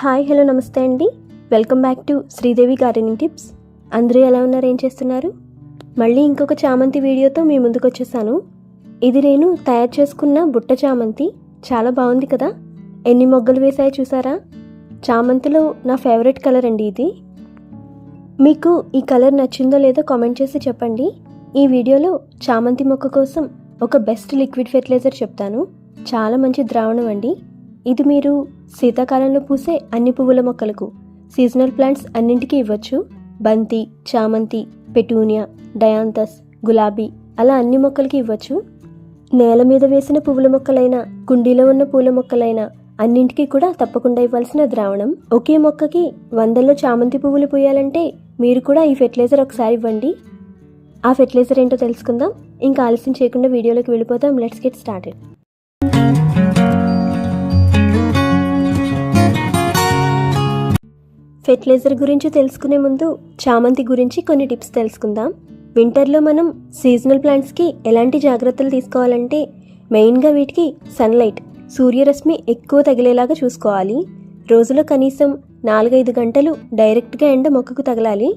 Hi hello నమస్తే అండి. Welcome back to Sridevi gardening tips. అందరూ ఎలా ఉన్నారు ఏం చేస్తున్నారు? మళ్ళీ ఇంకొక చామంతి వీడియోతో మీ ముందుకు వచ్చేసాను. ఇది నేను తయారు చేసుకున్న బుట్ట చామంతి. చాలా బాగుంది కదా? ఎన్ని మొగ్గలు వేసాయో చూసారా? చామంతిలో నా ఫేవరెట్ కలర్ అండి ఇది. మీకు ఈ కలర్ నచ్చిందో లేదో కామెంట్ చేసి చెప్పండి. ఈ వీడియోలో చామంతి మొక్క కోసం ఒక బెస్ట్ లిక్విడ్ ఫెర్టిలైజర్ చెప్తాను. చాలా మంచి ద్రావణం అండి. ఇది మీరు శీతాకాలంలో పూసే అన్ని పువ్వుల మొక్కలకు సీజనల్ ప్లాంట్స్ అన్నింటికీ ఇవ్వచ్చు. బంతి చామంతి పెటూనియా డయాంతస్ గులాబీ అలా అన్ని మొక్కలకి ఇవ్వచ్చు. నేల మీద వేసిన పువ్వుల మొక్కలైనా కుండీలో ఉన్న పూల మొక్కలైనా అన్నింటికీ కూడా తప్పకుండా ఇవ్వాల్సిన ద్రావణం. ఒకే మొక్కకి వందల్లో చామంతి పువ్వులు పూయాలంటే మీరు కూడా ఈ ఫెర్టిలైజర్ ఒకసారి ఇవ్వండి. ఆ ఫెర్టిలైజర్ ఏంటో తెలుసుకుందాం. ఇంకా ఆలస్యం చేయకుండా వీడియోలోకి వెళ్ళిపోతాం లెట్స్ గెట్ స్టార్టెడ్. ఫెర్టిలైజర్ గురించి తెలుసుకునే ముందు చామంతి గురించి కొన్ని టిప్స్ తెలుసుకుందాం. వింటర్లో మనం సీజనల్ ప్లాంట్స్కి ఎలాంటి జాగ్రత్తలు తీసుకోవాలంటే మెయిన్గా వీటికి సన్లైట్ సూర్యరశ్మి ఎక్కువ తగిలేలాగా చూసుకోవాలి. రోజులో కనీసం నాలుగైదు గంటలు డైరెక్ట్గా ఎండ మొక్కకు తగలాలి.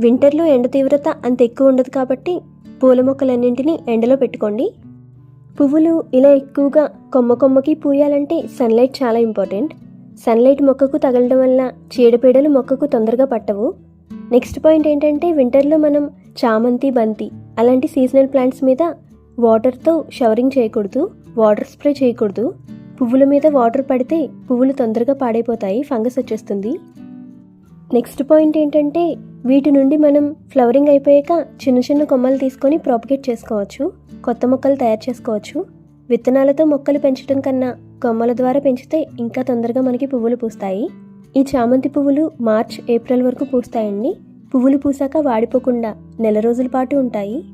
వింటర్లో ఎండ తీవ్రత అంత ఎక్కువ ఉండదు కాబట్టి పూల మొక్కలన్నింటినీ ఎండలో పెట్టుకోండి. పువ్వులు ఇలా ఎక్కువగా కొమ్మ కొమ్మకి పూయాలంటే సన్లైట్ చాలా ఇంపార్టెంట్. సన్లైట్ మొక్కకు తగలడం వల్ల చీడపీడలు మొక్కకు తొందరగా పట్టవు. నెక్స్ట్ పాయింట్ ఏంటంటే వింటర్లో మనం చామంతి బంతి అలాంటి సీజనల్ ప్లాంట్స్ మీద వాటర్తో షవరింగ్ చేయకూడదు వాటర్ స్ప్రే చేయకూడదు. పువ్వుల మీద వాటర్ పడితే పువ్వులు తొందరగా పాడైపోతాయి ఫంగస్ వచ్చేస్తుంది. నెక్స్ట్ పాయింట్ ఏంటంటే వీటి నుండి మనం ఫ్లవరింగ్ అయిపోయాక చిన్న చిన్న కొమ్మలు తీసుకొని ప్రాపగేట్ చేసుకోవచ్చు కొత్త మొక్కలు తయారు చేసుకోవచ్చు. విత్తనాలతో మొక్కలు పెంచడం కన్నా కొమ్మల ద్వారా పెంచితే ఇంకా తొందరగా మనకి పువ్వులు పూస్తాయి. ఈ చామంతి పువ్వులు మార్చ్ ఏప్రిల్ వరకు పూస్తాయండి. పువ్వులు పూసాక వాడిపోకుండా నెల రోజుల పాటు ఉంటాయి.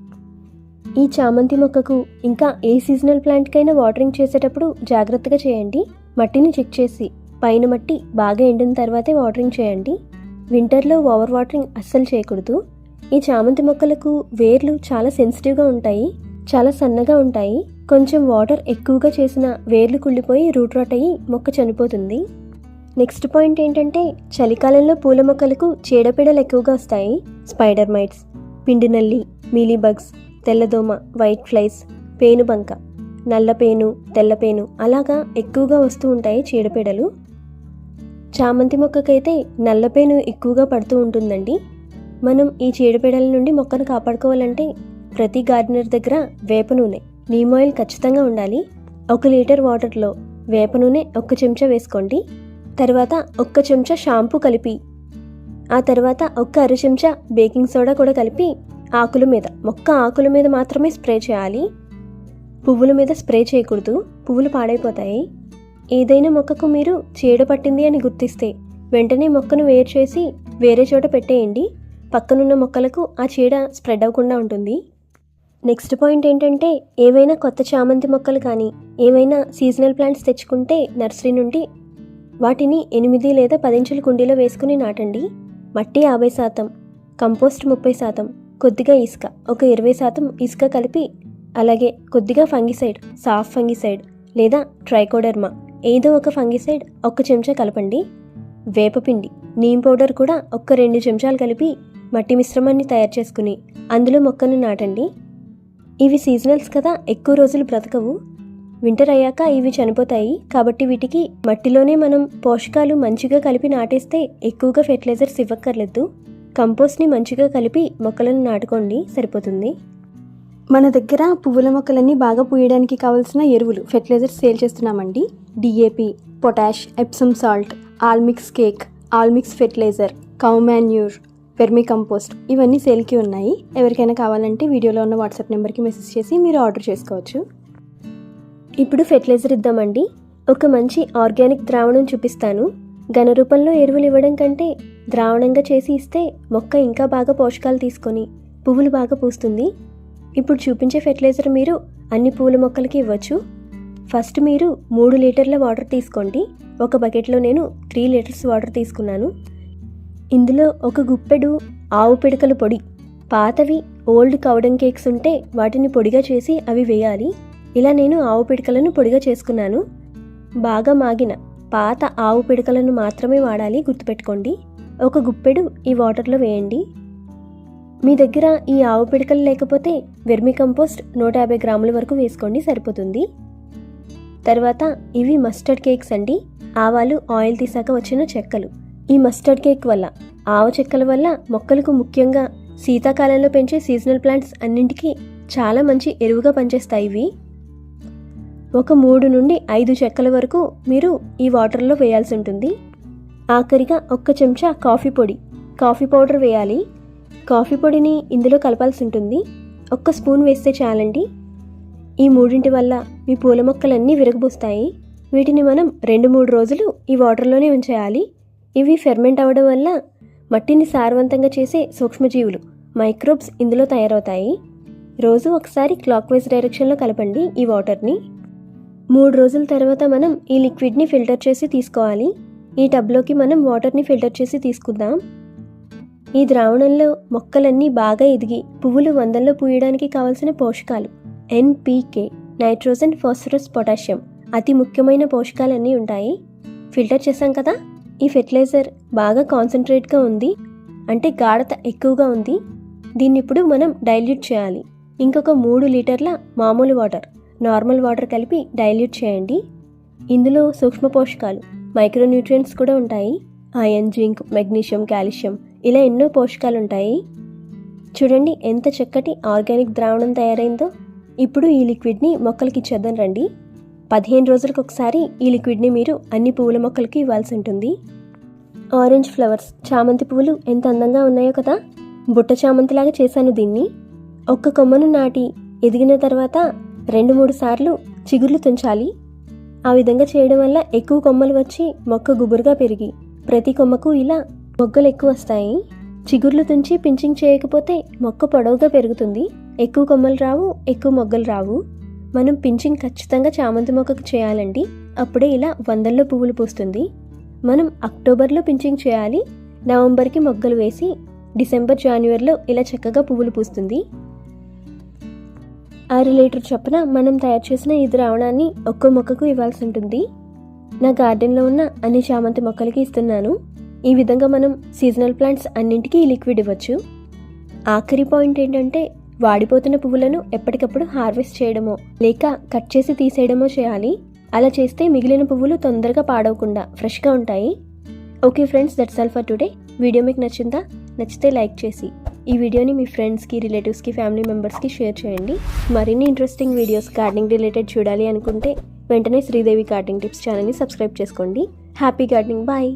ఈ చామంతి మొక్కకు ఇంకా ఏ సీజనల్ ప్లాంట్కైనా వాటరింగ్ చేసేటప్పుడు జాగ్రత్తగా చేయండి. మట్టిని చెక్ చేసి పైన మట్టి బాగా ఎండిన తర్వాతే వాటరింగ్ చేయండి. వింటర్లో ఓవర్ వాటరింగ్ అస్సలు చేయకూడదు. ఈ చామంతి మొక్కలకు వేర్లు చాలా సెన్సిటివ్గా ఉంటాయి. చాలా సన్నగా ఉంటాయి. కొంచెం వాటర్ ఎక్కువగా చేసిన వేర్లు కుళ్ళిపోయి రూట్ రాట్ అయ్యి మొక్క చనిపోతుంది. నెక్స్ట్ పాయింట్ ఏంటంటే చలికాలంలో పూల మొక్కలకు చీడపీడలు ఎక్కువగా వస్తాయి. స్పైడర్ మైట్స్ పిండి నల్లి మీలీబగ్స్ తెల్లదోమ వైట్ ఫ్లైస్ పేనుబంక నల్లపేను తెల్లపేను అలాగా ఎక్కువగా వస్తూ ఉంటాయి చీడపీడలు. చామంతి మొక్కకైతే నల్లపేను ఎక్కువగా పడుతూ ఉంటుందండి. మనం ఈ చీడపీడల నుండి మొక్కను కాపాడుకోవాలంటే ప్రతి గార్డెనర్ దగ్గర వేప నూనె నీమ్ ఆయిల్ ఖచ్చితంగా ఉండాలి. ఒక లీటర్ వాటర్లో వేప నూనె ఒక్క చెంచా వేసుకోండి. తర్వాత ఒక్క చెంచా షాంపూ కలిపి ఆ తర్వాత ఒక్క అర చెంచా బేకింగ్ సోడా కూడా కలిపి ఆకుల మీద మొక్క ఆకుల మీద మాత్రమే స్ప్రే చేయాలి. పువ్వుల మీద స్ప్రే చేయకూడదు పువ్వులు పాడైపోతాయి. ఏదైనా మొక్కకు మీరు చీడ పట్టింది అని గుర్తిస్తే వెంటనే మొక్కను వేరు చేసి వేరే చోట పెట్టేయండి. పక్కనున్న మొక్కలకు ఆ చీడ స్ప్రెడ్ అవ్వకుండా ఉంటుంది. నెక్స్ట్ పాయింట్ ఏంటంటే ఏవైనా కొత్త చామంతి మొక్కలు కానీ ఏవైనా సీజనల్ ప్లాంట్స్ తెచ్చుకుంటే నర్సరీ నుండి వాటిని ఎనిమిది లేదా పదించుల కుండీలో వేసుకుని నాటండి. మట్టి యాభై శాతం కంపోస్ట్ ముప్పై శాతం కొద్దిగా ఇసుక ఒక ఇరవై శాతం ఇసుక కలిపి అలాగే కొద్దిగా ఫంగిసైడ్ సాఫ్ ఫంగిసైడ్ లేదా ట్రైకోడర్మా ఏదో ఒక ఫంగిసైడ్ ఒక్క చెంచా కలపండి. వేపపిండి నీమ్ పౌడర్ కూడా ఒక్క రెండు చెంచాలు కలిపి మట్టి మిశ్రమాన్ని తయారు చేసుకుని అందులో మొక్కను నాటండి. ఇవి సీజనల్స్ కదా ఎక్కువ రోజులు బ్రతకవు. వింటర్ అయ్యాక ఇవి చనిపోతాయి. కాబట్టి వీటికి మట్టిలోనే మనం పోషకాలు మంచిగా కలిపి నాటేస్తే ఎక్కువగా ఫెర్టిలైజర్స్ ఇవ్వక్కర్లేదు. కంపోస్ట్ని మంచిగా కలిపి మొక్కలను నాటుకోండి సరిపోతుంది. మన దగ్గర పువ్వుల మొక్కలన్నీ బాగా పూయడానికి కావాల్సిన ఎరువులు ఫెర్టిలైజర్స్ సేల్ చేస్తున్నామండి. DAP potash Epsom salt all mix cake all mix fertilizer cow manure vermicompost ఇవన్నీ సేల్కి ఉన్నాయి. ఎవరికైనా కావాలంటే వీడియోలో ఉన్న వాట్సాప్ నెంబర్కి మెసేజ్ చేసి మీరు ఆర్డర్ చేసుకోవచ్చు. ఇప్పుడు ఫెర్టిలైజర్ ఇద్దామండి. ఒక మంచి ఆర్గానిక్ ద్రావణం చూపిస్తాను. ఘన రూపంలో ఎరువులు ఇవ్వడం కంటే ద్రావణంగా చేసి ఇస్తే మొక్క ఇంకా బాగా పోషకాలు తీసుకొని పువ్వులు బాగా పూస్తుంది. ఇప్పుడు చూపించే ఫెర్టిలైజర్ మీరు అన్ని పూల మొక్కలకి ఇవ్వచ్చు. ఫస్ట్ మీరు మూడు లీటర్ల వాటర్ తీసుకోండి. ఒక బకెట్లో నేను త్రీ లీటర్స్ వాటర్ తీసుకున్నాను. ఇందులో ఒక గుప్పెడు ఆవు పిడకల పొడి పాతవి ఓల్డ్ కౌడంగ్ కేక్స్ ఉంటే వాటిని పొడిగా చేసి అవి వేయాలి. ఇలా నేను ఆవు పిడకలను పొడిగా చేసుకున్నాను. బాగా మాగిన పాత ఆవు పిడకలను మాత్రమే వాడాలి గుర్తుపెట్టుకోండి. ఒక గుప్పెడు ఈ వాటర్లో వేయండి. మీ దగ్గర ఈ ఆవు పిడకలు లేకపోతే వెర్మి కంపోస్ట్ నూట యాభై గ్రాముల వరకు వేసుకోండి సరిపోతుంది. తర్వాత ఇవి మస్టర్డ్ కేక్స్ అండి. ఆవాలు ఆయిల్ తీసాక వచ్చిన చెక్కలు. ఈ మస్టర్డ్ కేక్ వల్ల ఆవు చెక్కల వల్ల మొక్కలకు ముఖ్యంగా శీతాకాలంలో పెంచే సీజనల్ ప్లాంట్స్ అన్నింటికీ చాలా మంచి ఎరువుగా పనిచేస్తాయి ఇవి. ఒక మూడు నుండి ఐదు చెక్కల వరకు మీరు ఈ వాటర్లో వేయాల్సి ఉంటుంది. ఆఖరిగా ఒక్క చెంచా కాఫీ పొడి కాఫీ పౌడర్ వేయాలి. కాఫీ పొడిని ఇందులో కలపాల్సి ఉంటుంది. ఒక్క స్పూన్ వేస్తే చాలండి. ఈ మూడింటి వల్ల మీ పూల మొక్కలన్నీ విరగబూస్తాయి. వీటిని మనం రెండు మూడు రోజులు ఈ వాటర్లోనే ఉంచేయాలి. ఇవి ఫెర్మెంట్ అవ్వడం వల్ల మట్టిని సారవంతంగా చేసే సూక్ష్మజీవులు మైక్రోబ్స్ ఇందులో తయారవుతాయి. రోజు ఒకసారి క్లాక్ వైజ్ డైరెక్షన్లో కలపండి ఈ వాటర్ని. మూడు రోజుల తర్వాత మనం ఈ లిక్విడ్ని ఫిల్టర్ చేసి తీసుకోవాలి. ఈ టబ్లోకి మనం వాటర్ని ఫిల్టర్ చేసి తీసుకుందాం. ఈ ద్రావణంలో మొక్కలన్నీ బాగా ఎదిగి పువ్వులు వందల్లో పూయడానికి కావలసిన పోషకాలు ఎన్పీకే నైట్రోజన్ ఫాస్ఫరస్ పొటాషియం అతి ముఖ్యమైన పోషకాలన్నీ ఉంటాయి. ఫిల్టర్ చేసాం కదా? ఈ ఫెర్టిలైజర్ బాగా కాన్సన్ట్రేట్గా ఉంది అంటే గాఢత ఎక్కువగా ఉంది. దీన్ని ఇప్పుడు మనం డైల్యూట్ చేయాలి. ఇంకొక మూడు లీటర్ల మామూలు వాటర్ నార్మల్ వాటర్ కలిపి డైల్యూట్ చేయండి. ఇందులో సూక్ష్మ పోషకాలు మైక్రోన్యూట్రియంట్స్ కూడా ఉంటాయి. ఐరన్ జింక్ మెగ్నీషియం కాల్షియం ఇలా ఎన్నో పోషకాలు ఉంటాయి చూడండి ఎంత చక్కటి ఆర్గానిక్ ద్రావణం తయారైందో. ఇప్పుడు ఈ లిక్విడ్ని మొక్కలకి ఇచ్చేద్దాం రండి. పదిహేను రోజులకు ఒకసారి ఈ లిక్విడ్ని మీరు అన్ని పువ్వుల మొక్కలకి ఇవ్వాల్సి ఉంటుంది. ఆరెంజ్ ఫ్లవర్స్ చామంతి పువ్వులు ఎంత అందంగా ఉన్నాయో కదా? బుట్ట చామంతిలాగా చేశాను దీన్ని. ఒక్క కొమ్మను నాటి ఎదిగిన తర్వాత రెండు మూడు సార్లు చిగుర్లు తుంచాలి. ఆ విధంగా చేయడం వల్ల ఎక్కువ కొమ్మలు వచ్చి మొక్క గుబురుగా పెరిగి ప్రతి కొమ్మకు ఇలా మొగ్గలు ఎక్కువ వస్తాయి. చిగుర్లు తుంచి పించింగ్ చేయకపోతే మొక్క పొడవుగా పెరుగుతుంది. ఎక్కువ కొమ్మలు రావు ఎక్కువ మొగ్గలు రావు. మనం పించింగ్ ఖచ్చితంగా చామంతి మొక్కకు చేయాలండి. అప్పుడే ఇలా వందల్లో పువ్వులు పూస్తుంది. మనం అక్టోబర్లో పించింగ్ చేయాలి. నవంబర్కి మొగ్గలు వేసి డిసెంబర్ జనవరిలో ఇలా చక్కగా పువ్వులు పూస్తుంది. ఆరు లీటర్ చొప్పున మనం తయారు చేసిన ఈ ద్రావణాన్ని ఒక్కో మొక్కకు ఇవ్వాల్సి ఉంటుంది. నా గార్డెన్లో ఉన్న అన్ని చామంతి మొక్కలకి ఇస్తున్నాను. ఈ విధంగా మనం సీజనల్ ప్లాంట్స్ అన్నింటికీ ఈ లిక్విడ్ ఇవ్వచ్చు. ఆఖరి పాయింట్ ఏంటంటే వాడిపోతున్న పువ్వులను ఎప్పటికప్పుడు హార్వెస్ట్ చేయడమో లేక కట్ చేసి తీసేయడమో చేయాలి. అలా చేస్తే మిగిలిన పువ్వులు తొందరగా పాడవకుండా ఫ్రెష్గా ఉంటాయి. Okay friends that's all for today video మీకు నచ్చిందా? నచ్చితే లైక్ చేసి ఈ వీడియోని మీ ఫ్రెండ్స్కి రిలేటివ్స్కి ఫ్యామిలీ మెంబర్స్కి షేర్ చేయండి. మరిన్ని ఇంట్రెస్టింగ్ వీడియోస్ గార్డెనింగ్ రిలేటెడ్ చూడాలి అనుకుంటే వెంటనే శ్రీదేవి గార్డెనింగ్ టిప్స్ ఛానల్ని సబ్స్క్రైబ్ చేసుకోండి. Happy gardening bye